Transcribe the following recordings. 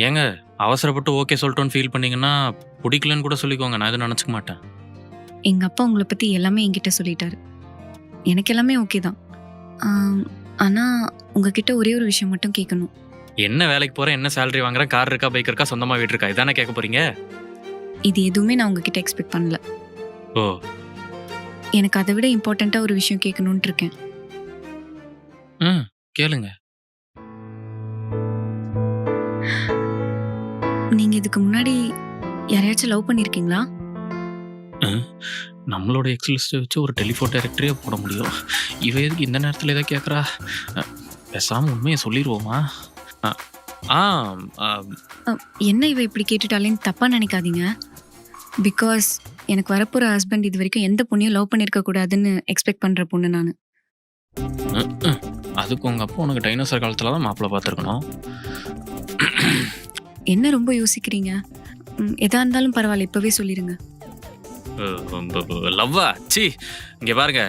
ஏங்க அவசரப்பட்டு okay சொல்லிட்டோன்னு feel பண்ணீங்கன்னா பிடிக்கலன்னு கூட சொல்லிக்கோங்க நான் எதுவும் நினச்சிக்க மாட்டேன். எங்க அப்பா உங்களை பத்தி எல்லாமே என்கிட்ட சொல்லிட்டாரு. எனக்கு எல்லாமே ஓகே தான். ஆம், ஆனா உங்ககிட்ட ஒரே ஒரு விஷயம் மட்டும் கேட்கணும் என்ன வேலைக்கு போகிறேன் என்ன சேலரி வாங்குறேன் கார் இருக்கா பைக் இருக்கா சொந்தமாக வீடு இருக்கா இதானே கேட்க போறீங்க? இது எதுவுமே நான் உங்ககிட்ட எக்ஸ்பெக்ட் பண்ணல. ஓ. எனக்கு அதை விட இம்பார்ட்டண்ட்டா ஒரு விஷயம் கேட்கணும்னு இருக்கேன். ம் கேளுங்க. நீங்க இதுக்கு முன்னாடி யாரையாச்சும் லவ் பண்ணிருக்கீங்களா? நம்மளோட எக்ஸ் லிஸ்ட்டை வச்சு ஒரு டெலிஃபோன் டைரக்டரே போட முடியும். இவ எதுக்கு இந்த நேரத்தில் எதை கேட்குறா பேசாமல் உண்மையை சொல்லிடுவோமா ஆ ஆ, என்ன இவ இப்படி கேட்டுட்டாலேன்னு தப்பா நினைக்காதீங்க. பிகாஸ் எனக்கு வரப்போற ஹஸ்பண்ட் இது வரைக்கும் எந்த பொண்ணையும் லவ் பண்ணிருக்க கூடாதுன்னு எக்ஸ்பெக்ட் பண்ற பொண்ணு நான். அதுக்கு உங்கள் அப்பா உனக்கு டைனோசர் காலத்தில் தான் மாப்பிள்ளை பார்த்துருக்கணும். என்ன ரொம்ப யோசிக்கிறீங்க? எதா இருந்தாலும் பரவாயில்ல இப்பவே சொல்லிருங்க. லவ்வா? சி இங்க பாருங்க.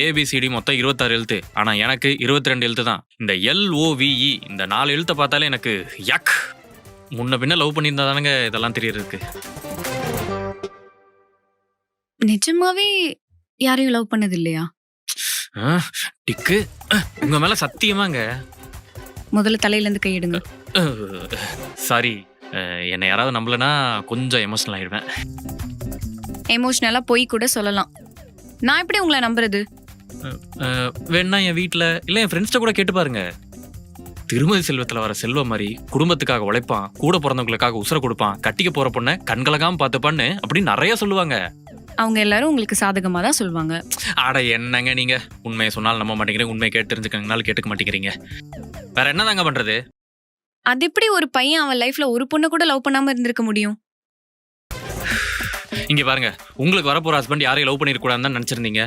ஏபிசிடி மொத்தம் இருபத்தாறு எழுத்து. ஆனா எனக்கு இருபத்தி ரெண்டு எழுத்து தான். இந்த எல்ஓவிஇ இந்த நாலு எழுத்தை பார்த்தாலே எனக்கு யக்! முன்ன பின்ன லவ் பண்ணியிருந்தா தானங்க இதெல்லாம் தெரியறதுக்கு. நிஜமாவே யாரையும் லவ் பண்ணது இல்லையா டிக்கு. உங்க மேல சத்தியமாங்க. முதல்ல தலையில இருந்து கையிடுங்க சாரி என்னை யாராவது நம்பலனா கொஞ்சம் எமோஷனல் ஆயிடுவேன். எமோஷனலா போய் கூட சொல்லலாம். நான் எப்படி உங்களை நம்புறது? வேணா என் வீட்டில் இல்லை என் ஃப்ரெண்ட்ஸ்ட்ட கூட கேட்டு பாருங்க. திருமதி செல்வத்தில் வர செல்வம் மாதிரி குடும்பத்துக்காக உழைப்பான் கூட பிறந்தவங்களுக்காக உசுர கொடுப்பான் கட்டிக்க போற பொண்ணை கண்கலகாம பார்த்துப்பான்னு அப்படின்னு நிறைய சொல்லுவாங்க. அவங்க எல்லாரும் உங்களுக்கு சாதகமா தான் சொல்லுவாங்க ஆட என்னங்க நீங்க? உண்மையை சொன்னாலும் நம்ப மாட்டேங்கிறீங்க உண்மையை கேட்டு தெரிஞ்சுக்கங்கனாலும் கேட்டுக்க மாட்டேங்கிறீங்க. வேற என்னதாங்க பண்றது? அது எப்படி ஒரு பையன் அவன் லைஃப்ல ஒரு பொண்ணை கூட லவ் பண்ணாம இருந்திருக்க முடியும்? இங்க பாருங்க உங்களுக்கு வரப்போற ஹஸ்பண்ட் யாரையும் லவ் பண்ணிருக்கூடாதுன்னு தான் நினைச்சிருந்தீங்க.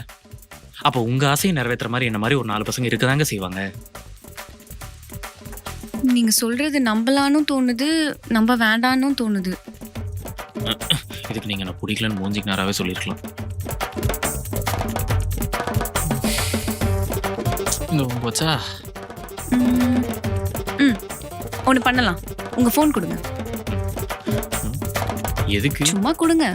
அப்போ உங்க ஆசையை நிறைவேற்றுற மாதிரி என்ன மாதிரி ஒரு நாலு பசங்க இருக்கதாங்க செய்வாங்க? நீங்க சொல்றது நம்பலானும் தோணுது நம்ப வேண்டானும் தோணுது. இதுக்கு நீங்க நான் பிடிக்கலன்னு மூஞ்சிக்கு நேராவே சொல்லியிருக்கலாம் இங்க போச்சா? ம், ஒன்று பண்ணலாம். உங்க ஃபோன் கொடுங்க. எதுக்கு? சும்மா கொடுங்க.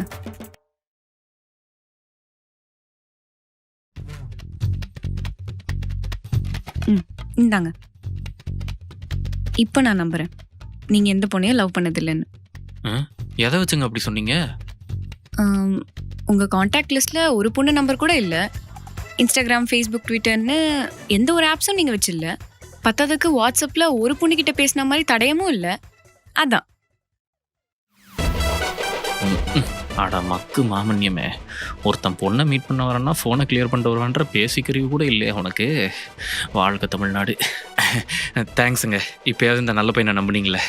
ம் இந்தாங்க. இப்போ நான் நம்புறேன். நீங்க எந்த பொண்ணையும் லவ் பண்ணதில்லைன்னு. எதை வச்சுங்க அப்படி சொன்னீங்க? உங்கள் காண்டாக்ட் லிஸ்ட்டில் ஒரு பொண்ணு நம்பர் கூட இல்லை. இன்ஸ்டாகிராம் ஃபேஸ்புக் ட்விட்டர்னு எந்த ஒரு ஆப்ஸும் நீங்கள் வச்சில்ல. பத்தாததுக்கு வாட்ஸ்அப்பில் ஒரு பொண்ணுக்கிட்ட பேசின மாதிரி தடயமும் இல்லை. அதான். அட மக்கு மாமன்யமே ஒருத்தன் பொண்ணை மீட் பண்ண வரேன்னா ஃபோனை கிளியர் பண்ணிட்டு வருவான்ற பேசிக்கிறீங்க கூட இல்லையா உனக்கு. வாழ்க தமிழ்நாடு. தேங்க்ஸுங்க இப்போயாவது இந்த நல்ல பையனை நம்புனீங்களே.